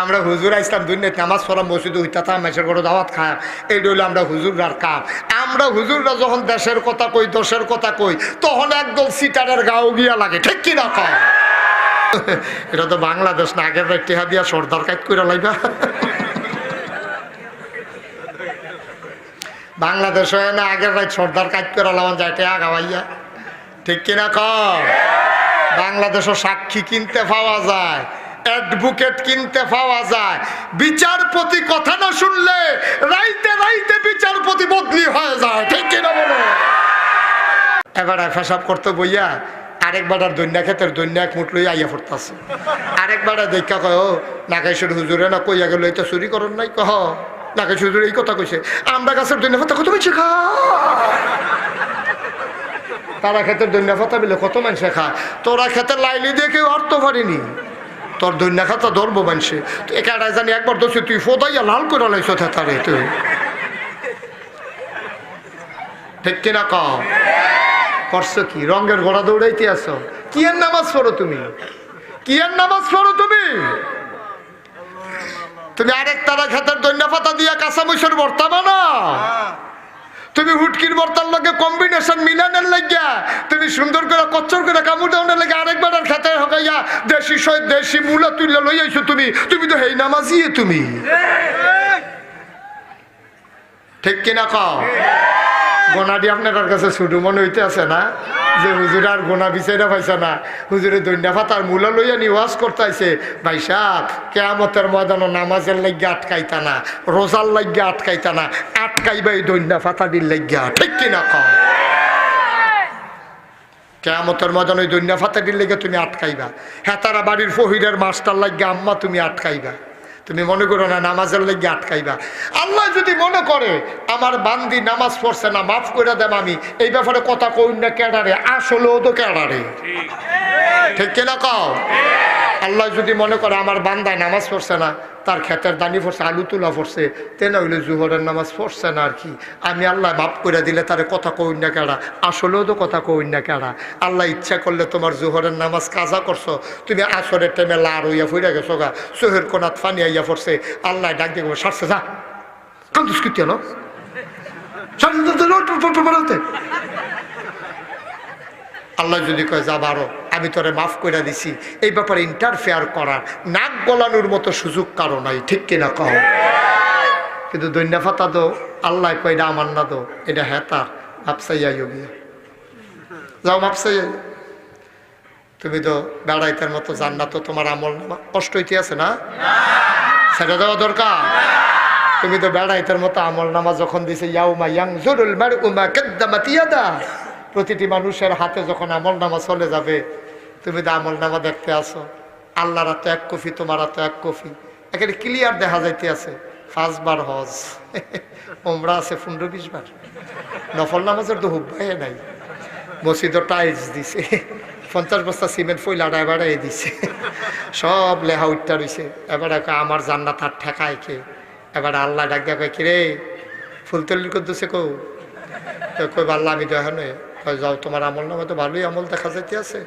আমরা হুজুর ইসলাম দুনিয়াতে, নামাজ পড়া মসজিদ হইতাম মেসের করে দাওয়াত খায় এইটা হইল আমরা হুজুররার কাম। আমরা হুজুররা যখন দেশের কথা কই দশের কথা কই, তখন একদম সিটারের গাও গিয়া লাগে, ঠিক কি না কয়? এটা তো বাংলাদেশ না, আগের টেহা দিয়া সর্দার কাজ করে লাইবা। বাংলাদেশ হয় না, আগের রাত সর্দার কাজ করে লাগান যায়, টেহা গাওয়াইয়া। ঠিক কিনা কয়? বাংলাদেশও সাক্ষী কিনতে পাওয়া যায়। অ্যাডভোকেট কিনতে পাওয়া যায়। বিচারপতি কথা না শুনলে রাইতে রাইতে বিচারপতি বদলি হয়ে যায়। ঠিক কিনা বলো? এবারে ফেসাব করতে বইয়া আরেকবার আর দৈন্যা ক্ষেতের দৈন্যা এক মুঠ লইয়া আইয়া পড়তাছে। আরেকবার দেখা কয়, ও নাকাইশ্বর হুজুরে না কইয়া গেল এটা চুরি করন নাই কহ। নাকাইশ্বর হুজুর এই কথা কইছে, আমরা গাছের দৈন্যা কথা কত বেশি খা তারা ক্ষেতের দৈন্যা ফাতা বিলে কত মানুষে খায় তোরা ক্ষেতের লাইলি দিয়ে কেউ অর্থ পারিনি তোর দৈন্যা খাতা ধরবো মানুষে তো একাটাই জানি একবার দোষে তুই ফোদাইয়া লাল করে লাইছ তারে তুই। ঠিক কিনা ক করছ কি? রঙের ঘোড়া দৌড়াইতে আসো কি এর নামাজ পড়ো তুমি? কি এর নামাজ পড়ো তুমি? তুমি আরেক তারা খেতের দৈন্যা পাতা দিয়া কাঁচা মৈশর বর্তাবা না তুমি হুটকির বর্তার লগে কম্বিনেশন মিলানের লাগিয়া তুমি সুন্দর করে কচ্চর করে কামড় দেওয়ার লাগে আরেকবার আর খেতে হকাইয়া দেশি সয় দেশি মূলা তুলে লই আইছো তুমি তুমি তো হেই নামাজিয়ে তুমি। ঠিক কিনা কও? গোনাটি আপনার কাছে ছুটু মনে হইতে আছে না যে হুজুর আর গোনা বিচাইরা পাইছে না। হুজুরে দৈন্যা ফাতার মূলা লইয়া নি ওয়াজ করতেছে ভাই সাহ কেয়ামতের ময়দানও নামাজের লাগিয়া আটকাইতা না, রোজার লাগিয়া আটকাইতা না, আটকাইবা এই দৈন্যা ফাতাটির লাগিয়া, ঠিক কিনা কও? কেয়ামতের ময়দান ওই দৈন্যা ফাতাটির লেগে তুমি আটকাইবা। হ্যাঁ তারা বাড়ির ফহিরের মাস্টার লাগিয়া আম্মা তুমি আটকাইবা। তুমি মনে করো না নামাজের লেগে আটকাইবা। আল্লাহ যদি মনে করে আমার বান্দি নামাজ পড়ছে না মাফ করে দেব আমি। এই ব্যাপারে কথা কই না কেডারে আসলেও তো কেডারে। ঠিক কিনা কও? আল্লাহ যদি মনে করে আমার বান্দায় নামাজ পড়ছে না, তার ক্ষেতের দানি পড়ছে, আলু তুলা পড়ছে তেনা হইলে জুহরের নামাজ পড়ছে না আর কি? আমি আল্লাহ মাফ করে দিলে তার কথা কই না কেডা? আসলেও তো কথা কই না কেডা? আল্লাহ ইচ্ছা করলে তোমার জুহরের নামাজ কাজা করছ। তুমি আসরের টাইমে লার হইয়া ফুইরা গেছো গা, সোহের কোনাত ফানি আইয়া পড়ছে। আল্লাহ ডাক দিয়ে সারছে, যা। কান্দুস তেল আল্লাহ যদি কয়, যা, বারো। আমি তোরে মাফ করে দিছি। এই ব্যাপারে ইন্টারফেয়ার করার, নাক গলানোর মতো সুযোগ কারও নাই, ঠিক কিনা কহ কিন্তু দৈন্যা ফাতা দো, আল্লাহ কয় এটা আমার না দো, এটা হ্যাঁ মাপসাইয়া গিয়ে। যাও মাপসাইয়া তুমি তো বেড়াইতের মতো জান্নাত তো তোমার আমল কষ্ট হইতে আছে না? সেটা দেওয়া দরকার। তুমি তো বেড়াইতের মতো আমল নামা যখন দিছে, ইয়াউমা ইয়াং জরুল প্রতিটি মানুষের হাতে যখন আমল নামা চলে যাবে তুমি তো আমল নামা দেখতে আসো, আল্লাহর হাতে এক কফি, তোমার হাতে এক কফি। এখানে ক্লিয়ার দেখা যাইতে আছে পাঁচবার হজ। ওমরা আছে পনেরো বিশ বার। নফল নামাজের তো হুব্বাই নাই। মসজিদও টাইলস দিছে। পঞ্চাশ বস্তা সিমেন্ট ফইলাটা এবারে দিছে। সব লেহা উঠটা রইছে। এবারে আমার জান্নাত আর ঠেকায় কে? এবারে আল্লাহ ডাক দেখায় কিরে ফুলতলির করতেছে কৌ? তো কই আল্লাহ, আমি তো যাও, তোমার আমল নামে তো ভালোই আমল দেখা যাইতে আছে।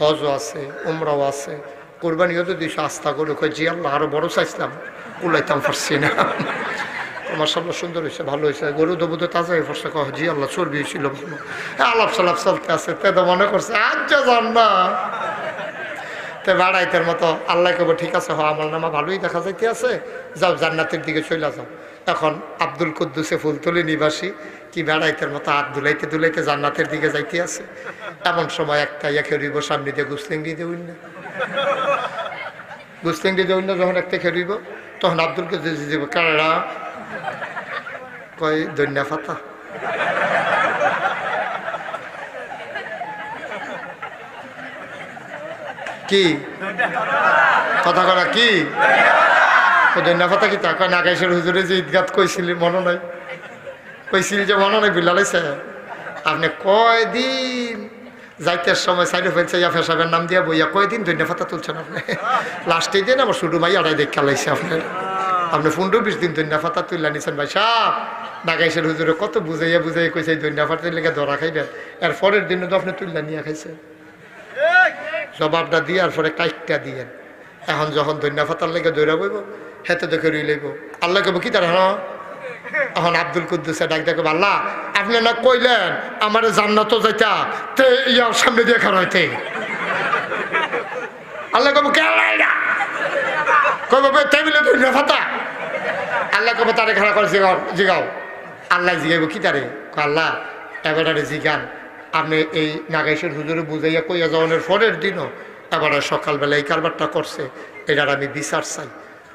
হজও আছে, উমরাও আছে। কোরবানিও তো দিছো আস্থা করে কয়, জি আল্লাহ, আরও বড় চাইছিলাম কুলাইতাম পারছি না। তোমার সব সুন্দর হয়েছে, ভালো হয়েছে। গরু তো তাজা হয়ে পড়ছে কহ জি আল্লাহ, চর্বি হয়েছিল। ভালো আলাপ সালাপ চলতে আছে, তে তো মনে করছে আজ যা জান না তে বাড়াইতের মতো, আল্লাহ কেবল ঠিক আছে, হ আমার নামা ভালোই দেখা যাইতে আছে। যাও জান্নাতের দিকে চলে যাও। এখন আব্দুল কুদ্দুসে ফুলতলি নিবাসী কি বেড়াইতের মতো হাত দুলাইতে দুলাইতে জান্নাতের দিকে যাইতে আছে? এমন সময় একটা ইয়ে রইব, সামনে দিয়ে গুসলিঙ্গি দিয়ে উঠল গুসলিঙ্গি দিয়ে উঠল যখন একটা খেরিব তখন আব্দুলকে কুদ্দুস দিব কারা? কয় দন্যা ফাতা কি? কথা করা কি? দন্যা ফাতা কি তা? কয় নাগাইশের হুজুরে যে ঈদগাত কইছিলি, মনে নাই। কইছিল যে মনে নাই বিলালাইছে আপনি কয়দিন যাইতের সময় সাইডে ফেলছে, ইয়া ফেসাবের নাম দিয়া বইয়া কয়দিন দন্যা ফাতা তুলছেন আপনি? লাস্টে দিন আবার শুরু মাই আড়াই দেখ খেলাইছে আপনার। আপনি পনেরো বিশ দিন দৈন্যা ফাতা তুললা নিছেন ভাই, সাপ! নাগাইশের হুজুরে কত বুঝাইয়া বুঝাই কইছে, এই দৈন্যা ফাতার লেগে ধরা খাইবেন। এর পরের দিনে তো আপনি তুললা নিয়ে খাইছেন। জবাবটা দিয়ে আর পরে কাইটটা দিয়েন। এখন যখন দৈন্যা ফাতার লেগে দৌড়া বইব, হেতে দেখে রুই লইব আল্লাহ কব কি তার হ্যাঁ? এখন আব্দুল কুদ্দুসে ডাক দেখে, আল্লাহ, আপনি না কইলেন আমার জান্নাতও যাইতা? তে ইয়ার সামনে দিয়ে খার হইতে। আল্লাহ কব কে ফাতা আল্লাহ কবে তারে করে, জিগাও জিগাও। আল্লাহ জিগাইব, কি তারে? আল্লাহ, এবারে জিগান। আপনি এই নাগেশের হুজুরে বুঝাইয়া কইয়া যাওয়ানোর পরের দিনও এবারে সকালবেলা এই কারবারটা করছে। এটার আমি বিচার চাই।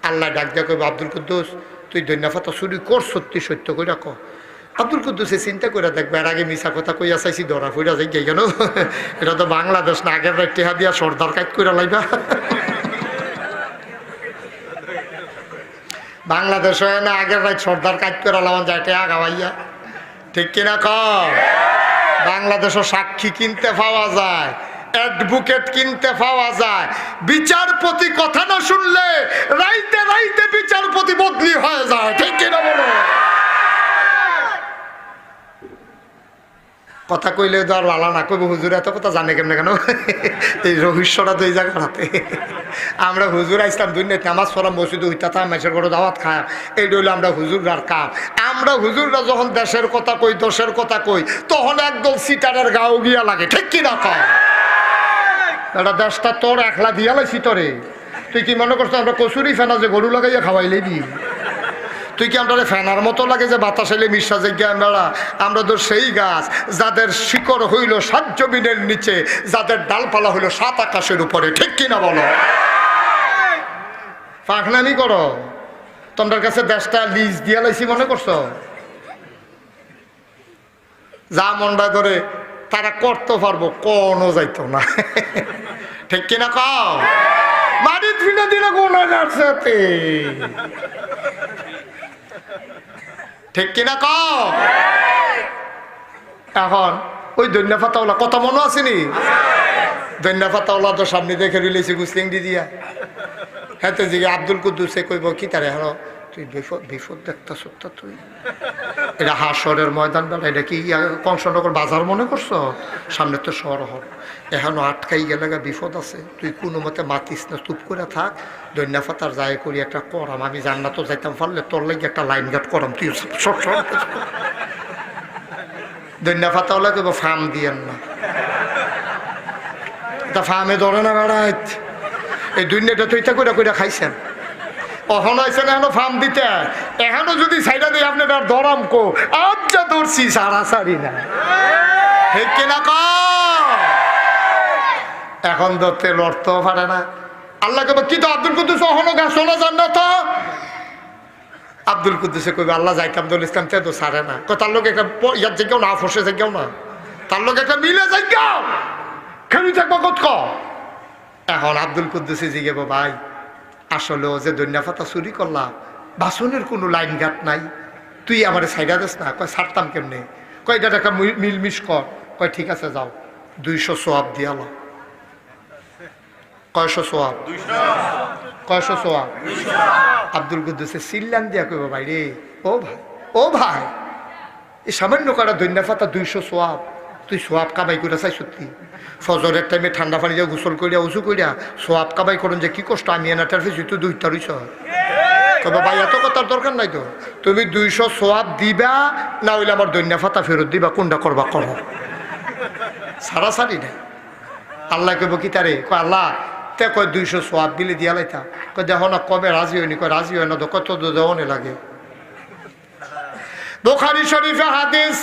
আল্লাহ ডাক দিয়া আব্দুল কুদ্দুস তুই দৈন্যাফাতা চুরি কর, সত্যি সত্য কইরা ক। আব্দুল কুদ্দুসে চিন্তা করে দেখবে, আর আগে মিশা কথা কইয়া চাইছি, ধরা ফুইরা যাই কেন এটা তো বাংলাদেশ না, আগের টেহা দিয়া সর্দার কাজ করে লাইবা। বাংলাদেশ হয় না, আগের রাত সর্দার কাজ করে লামান যায়, টেহা গাওয়াইয়া। ঠিক কিনা ক? বাংলাদেশও সাক্ষী কিনতে পাওয়া যায়। অ্যাডভোকেট কিনতে পাওয়া যায়। বিচারপতি কথা না শুনলে রাইতে রাইতে বিচারপতি বদলি হয়ে যায়। ঠিক কিনা বলো? কথা কইলে তো আর লালা না কইব, হুজুর এত কথা জানে কেমনে কেন? এই রহস্যটা দুই জায়গার হাতে আমরা হুজুর আসলাম দুনিয়াতে নামাজ পড়া মসজিদ হইতা থাম, মেসের করে দাওয়াত খায় এই হইল আমরা হুজুরার কাম। আমরা হুজুররা যখন দেশের কথা কই দশের কথা কই, তখন একদম সিটারের গাও গিয়া লাগে। ঠিক কি না কম এটা দেশটা তোর একলা দিয়া লাইছি তোরে। তুই কি মনে করছ আমরা কচুরি ফেনা যে গরু লাগাইয়া খাওয়াই লেবি তুই কি আমরা ফ্যানার মতো লাগে যে বাতাস এলে মিশা জায়গা মেলা আমরা? তো সেই গাছ, যাদের শিকড় হইল সাত জমিনের নিচে, যাদের ডালপালা হইল সাত আকাশের উপরে। ঠিক কিনা বলো? ফাঁকনামি করো। তোমার কাছে দেশটা লিজ দিয়া লাইছি মনে করছ? যা মনটা করে তারা করতে পারব, কোনো যাইতো না। ঠিক কিনা কও? মাটি ফিরে দিলে গোনা যাচ্ছে ঠিক কিনা ক এখন, ওই দৈন্যা ফাতাওলা কত মনে আসেনি দৈন্যা ফাতাওলা তো সামনে দেখে রিলেছি, গুসলিং দি দিয়া। হ্যাঁ তো জিগে আব্দুল কুদ্দুসে কইব, কি তারে হলো তুই বিপদ বিপদ দেখতেছ তো তুই। এটা হাসরের ময়দান বেলা, এটা কি কংসনগর বাজার মনে করছ? সামনে তো শহর এখনও আটকাই গেলে বিপদ আছে। তুই কোনো মতে মাতিস না, চুপ করে থাক। দৈন্যা ফাতার যায় করি, একটা করাম। আমি জান্নাতও যাইতাম, পারলে তোর লাগে একটা লাইন গার্ড করাম। তুই সব সব দৈন্যা ফাতা হলে কেবল ফার্ম দিয়েন না। এটা ফার্মে ধরে না, বেড়াইত। এই দুনিয়াটা তো এটা করে করে খাইছেন। এখনও এখনও যদি আপনি কো। এখন না। আব্দুল কুদ্দুস? অহনো গা আব্দুল কুদ্দুসে কইবে, আল্লাহ যাইতাম ইসলাম তে তো সারে না। তার লোক একটা ইয়ার না, ফসে জায়গাও না। তার লোক একটা মিলে জায়গাও। খেলি থাকব কত এখন আব্দুল কুদ্দুসে জিগেব ভাই আসলে যে দৈন্যা পাতা চুরি করলাম বাসনের কোনো লাইন ঘাট নাই। তুই আমার সাইডা দিস না। কয়, ছাড়তাম কেমনে? কয়, এটা মিল- মিলমিশ কর। কয়, ঠিক আছে, যাও। দুইশো সোয়াব দিয়াল কয়শো সোয়াব? কয়শো সোয়াব? আব্দুল কুদ্দুসে সিল্লান দিয়া কইব, ভাই রে, ও ভাই ও ভাই। এই সামান্য করা দৈন্যা পাতা দুইশো সোয়াব। তুই সোয়াব কামাই করে চাই সত্যি। ফজরের টাইমে ঠান্ডা পানি দিয়ে গোসল করিয়া উঁচু করিয়া সোয়াব কামাই করুন যে কি কষ্ট, আমি এনাটার ফেসি, তুই দুইটা রইছ তবে ভাই এত কথার দরকার নাই তো। তুমি দুইশো সোয়াব দিবা, না হইলে আমার দৈন্যা ফাতা ফেরত দিবা, কোনটা করবা করো। সারা সারি নাই। আল্লাহ কইব কি তারে? কয়, আল্লাহ, তে কয়, দুইশো সোয়াব দিলে দিয়া লাইতা। কয়, দেখো না, কবে রাজি হয়নি কয়, রাজি হয় না তো, কত দেওয়ানে লাগে। বোখারি শরীফে হাদিস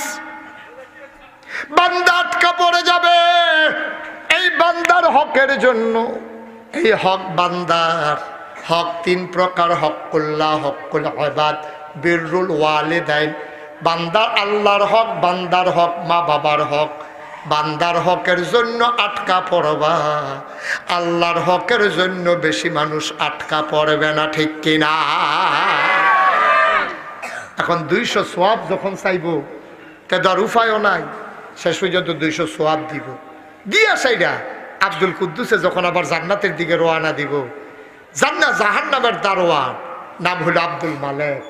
বান্দা আটকা পড়ে যাবে। এই বান্দার হকের জন্য, এই হক বান্দার, হক তিন প্রকার, হকুল্লাহ, হকুল আবাদ বিরুল ওয়ালিদাইন। বান্দার আল্লাহর হক, বান্দার হক, মা বাবার হক। বান্দার হকের জন্য আটকা পড়বা। আল্লাহর হকের জন্য বেশি মানুষ আটকা পড়বে না, ঠিক কিনা এখন দুইশো সোয়াব যখন চাইব, তে ধর উপায়ও নাই। শেষ পর্যন্ত দুইশো সোয়াব দিব। দিয়া সাইডা আব্দুল কুদ্দুসে যখন আবার জান্নাতের দিকে রোয়ানা দিব। জান্না জাহান নামের দারোয়ান, নাম হলো আব্দুল মালেক।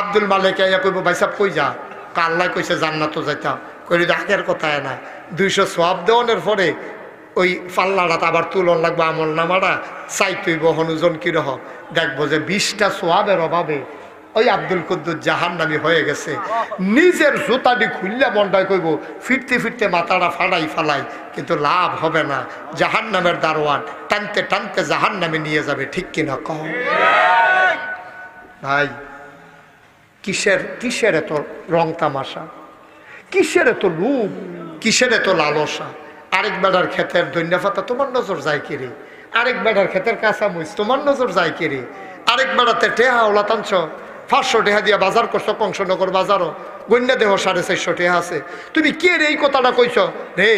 আব্দুল মালেক ইয়া কইব, ভাই সাহেব, কই যা? আল্লাহ কইছে জান্নাতও যাইতাম। কইলি আগের কথা না। দুইশো সোয়াব দেওয়ানোর পরে ওই পাল্লাটা আবার তুলন লাগবে আমল নামারা চাই তুই বহনুজন কীরকম? দেখব যে বিশটা সোয়াবের অভাবে ওই আব্দুল কুদ্দুর জাহান নামি হয়ে গেছে। নিজের জুতাটি খুললে মনটাই কইব, ফিরতে ফিরতে মাথাটা ফাড়াই ফালাই, কিন্তু লাভ হবে না। জাহান নামের দারোয়ান টানতে টানতে জাহান নামে নিয়ে যাবে, ঠিক কিনা কম ভাই, কিসের কিসের এত রং তামাশা? কিসের এত লুপ? কিসের এত লালসা? আরেক বেড়ার ক্ষেতের দৈন্যা ফাতা তোমার নজর যায় কিরে আরেক বেড়ার ক্ষেতের কাঁচা মুচ তোমার নজর যায় কিরে আরেক বেড়াতে টেহা ওলা টানছ পাঁচশো টেহা দিয়া বাজার করছ, কংসনগর বাজারও। গণ্যা দেহ সাড়ে চারশো টেহা আছে। তুমি কে রে এই কথাটা কইছ? রে,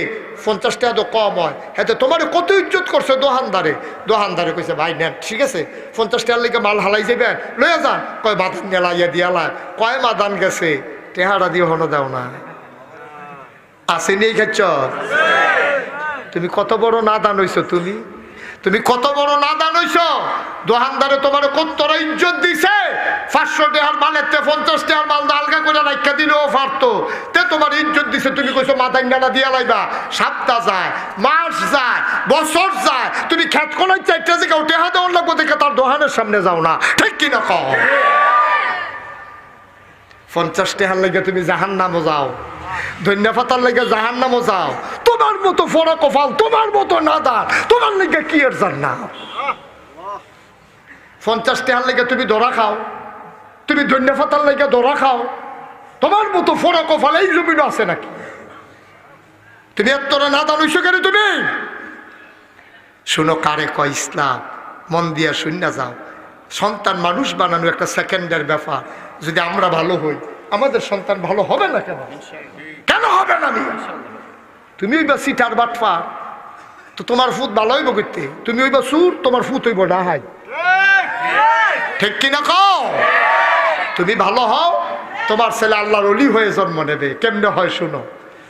পঞ্চাশ টাকা তো কম হয়। হ্যাঁ তোমার কত ইজ্জত করছ দোহানদারে? দোহানদারে কইছে, ভাই, নেন, ঠিক আছে। পঞ্চাশ টাকার লিগে মাল হালাই যাবেন লইয়া যান। কয় মাদান নেলাইয়া দিয়ালায় কয়, মাদান গেছে টেহারা দিয়ে হনো দাও না। আসেনি এই খেচ্ছ? তুমি কত বড় নাদান হইছো তুমি? তুমি কত বড় নাদান হইছো? দোহানদারে তোমার কত্তর ইজ্জত দিছে? পাঁচশো টাকার মালের পঞ্চাশ টাকার মাল আলগা করে রাখা দিলেও পারতো তে তোমার ইজ্জত দিছে, তুমি কইছো মাদান ডানা দিয়া লাইবা। সপ্তাহ যায়, মাস যায়, বছর যায়। তুমি খেত কোনায় চারটা জায়গা উঠে হাতে অন্য দেখে তার দোহানের সামনে যাও না। ঠিক কিনা কহ পঞ্চাশ টাকার লেগে তুমি জাহান নামও যাও। ধন্যা পাতার লেগে জাহান নামও যাও। তোমার মতো ফোড়া কফাল তোমার মতো নাদার, তোমার লেগে কি এর জান না পঞ্চাশ টাকার লেগে তুমি ধরা খাও, তুমি ধন্যা পাতার লেগে ধরা খাও, তোমার মতো ফোড়া কফাল এই জমিন আছে নাকি? তুমি এত নাদান হইছো কেন তুমি? শুনো কারে কয় ইসলাম, মন দিয়া শূন্য যাও। সন্তান মানুষ বানানো একটা সেকেন্ডের ব্যাপার। যদি আমরা ভালো হই, আমাদের সন্তান ভালো হবে না কেন? কেন হবে না আমি? তুমি ওইবা সিটার বাটফার তো তোমার ফুট ভালো হইব করতে তুমি ওইবা সুর তোমার ফুট হইব না হাই। ঠিক কিনা কও? তুমি ভালো হও, তোমার ছেলে আল্লাহর অলি হয়ে জন্ম নেবে। কেমনে হয় শুনো?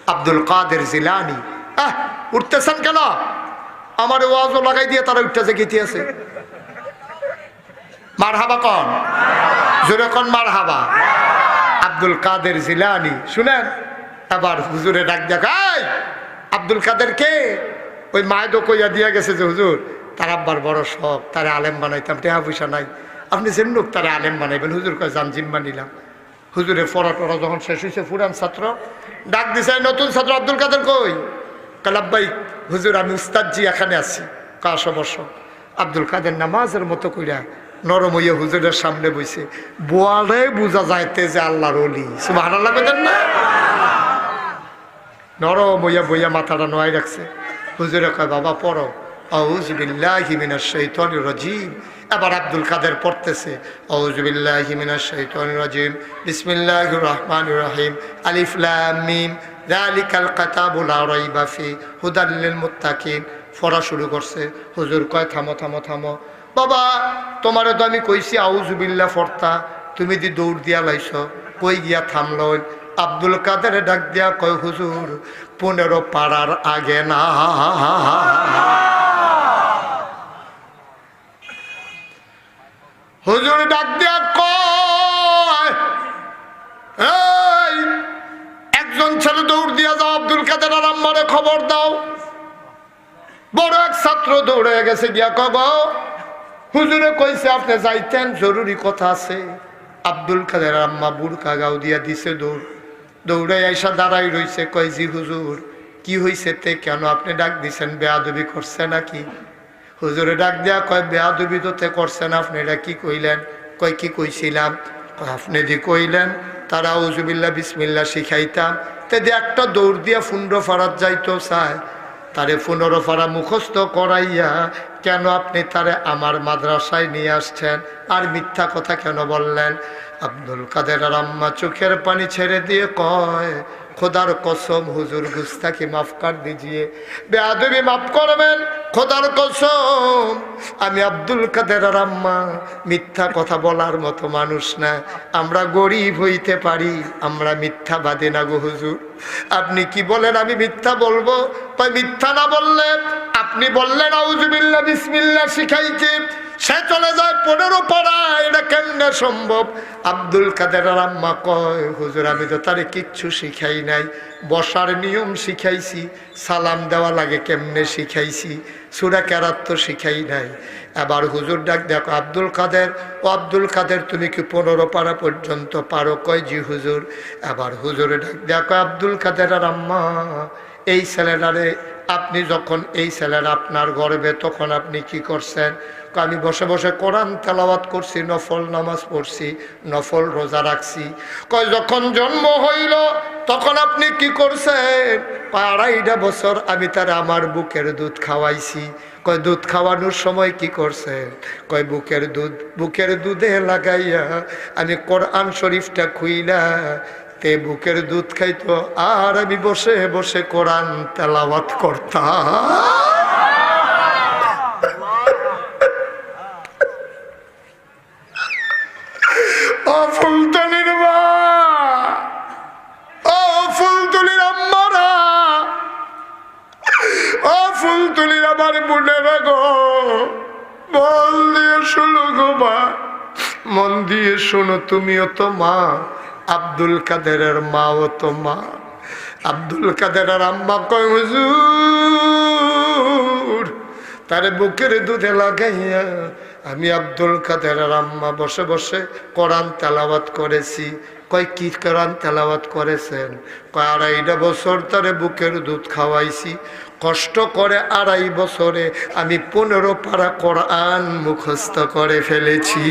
আব্দুল কাদের জিলানি। আহ, উঠতেছেন কেন? আমার ওয়াজও লাগাই দিয়ে তারা উঠতেছে গীতি আছে। মার হাবা কন? জোরে কন মার হাবা আব্দুল কাদের জিলানি। শুনেন? আবার হুজুরে ডাক দেখাই। আব্দুল কাদের কে? ওই মায়দো কইয়া দিয়া গেছে যে, হুজুর, তার আব্বার বড় শখ, তারে আলেম বানাইতাম, টেহা পয়সা নাই। আপনি যেন লোক তারে আলেম বানাইবেন, হুজুর কয় যান জিম্মা নিলাম। হুজুরে পড়া টড়া যখন শেষ হয়েছে ফুরান ছাত্র ডাক দিছে নতুন ছাত্র আব্দুল কাদের কই? কালাব্বাই হুজুর, আমি উস্তাদজি এখানে আছি। কাশ বর্ষ আব্দুল কাদের নামাজের মতো কইরা নরম হইয়া হুজুরের সামনে বইছে, বোয়ালে বোঝা যাইতে যে আল্লাহর অলি সুবাহ কইতেন না? নরম হইয়া বইয়া মাথাটা নোয়াই রাখছে। হুজুরে কয়, বাবা, পড়ো। এবার আব্দুল কাদের পড়তেছে রাজিম। পড়া শুরু করছে। হুজুর কয়, থামো থামো থামো। বাবা, তোমারে তো আমি কইছি আউজুবিল্লা ফর্তা। তুমি দি দৌড় দিয়া লাইছ, কই গিয়া থামল? আব্দুল কাদের ডাক দিয়া কয়, হুজুর, পনেরো পাড়ার আগে না। হুজুর ডাক দিয়া কয় একজন ছেলে দৌড় দিয়া যাও, আব্দুল কাদের আর আম্মারে খবর দাও। বড় এক ছাত্র দৌড়ে গেছে গিয়া কব হুজুরে কইছে আপনি যাইতেন, জরুরি কথা আছে। আব্দুল কাদের আম্মা বুড়কা গাও দিয়া দিছে দৌড়। দৌড়ে আইসা দাঁড়াই রইছে, কয়, জি হুজুর, কি হইছে তে কেন আপনি ডাক দিছেন? বেয়াদবি করছে নাকি? হুজুরে ডাক দেয়া কয়, বেয়াদবি তো তে করছেন, আপনি এটা কি কইলেন? কয়, কি কইছিলাম? আপনি যে কইলেন, তারা উজুবিল্লা বিসমিল্লা শিখাইতাম। তে যে একটা দৌড় দিয়া ফুন্ড ফারাত যাইতো চায় তারে পুনরো ফারা মুখস্থ করাইয়া কেন আপনি তারে আমার মাদ্রাসায় নিয়ে আসছেন? আর মিথ্যা কথা কেন বললেন? আব্দুল কাদের আর আম্মা চোখের পানি ছেড়ে দিয়ে কয়, খোদার কসম হুজুর গুস্তাকে মাফ কর দিজিয়ে। বেআবি মাফ করবেন, খোদার কসম। আমি আব্দুল কাদের আম্মা, মিথ্যা কথা বলার মতো মানুষ না। আমরা গরিব হইতে পারি, আমরা মিথ্যাবাদী না গো হুজুর। আপনি কি বলেন আমি মিথ্যা বলব? মিথ্যা না বললে আপনি বললেন আউজুবিল্লা বিসমিল্লা শিখাইতে। সে চলে যায় পনেরো পাড়া এটা কেমনে সম্ভব? আব্দুল কাদের আম্মা কয়, হুজুর, আমি তো তারে কিচ্ছু শিখাই নাই। বসার নিয়ম শিখাইছি, সালাম দেওয়া লাগে কেমনে শিখাইছি? সুরা কেরাত তো শিখাই নাই। এবার হুজুর ডাক, দেখো, আব্দুল কাদের, ও আব্দুল কাদের, তুমি কি পনেরো পারা পর্যন্ত পারো? কয়, জি হুজুর। এবার হুজুরে ডাক, দেখো, আব্দুল কাদের আর আম্মা, এই ছেলেটারে আপনি যখন, এই ছেলেরা আপনার গর্বে, তখন আপনি কি করছেন? আমি বসে বসে কোরআন তেলাওয়াত করছি, নফল নামাজ পড়ছি, নফল রোজা রাখছি। কয়, যখন জন্ম হইল, তখন আপনি কি করছেন? আড়াইটা বছর আমি তার আমার বুকের দুধ খাওয়াইছি। কয়, দুধ খাওয়ানোর সময় কি করছে কয়, বুকের দুধ, বুকের দুধে লাগাইয়া আমি কোরআন শরীফটা খুইলা, তে বুকের দুধ খাইতো, আর আমি বসে বসে কোরআন তেলাওয়াত করতাম। ফুলতুলির আমার দিয়ে শোনো গো মা। মন দিয়ে তুমিও তো মা। আব্দুল কাদেরের মাও তো মা। আব্দুল কাদেরের আম্মা কয়, হুজুর, তারে বুকের দুধে লাগাইয়া আমি আব্দুল কাদেরের আম্মা বসে বসে কোরআন তেলাওয়াত করেছি। কয়, কি কোরআন তেলাওয়াত করেছেন? কয়, আড়াইটা বছর তারে বুকের দুধ খাওয়াইছি। কষ্ট করে আড়াই বছরে আমি পনেরো পারা কোরআন মুখস্থ করে ফেলেছি।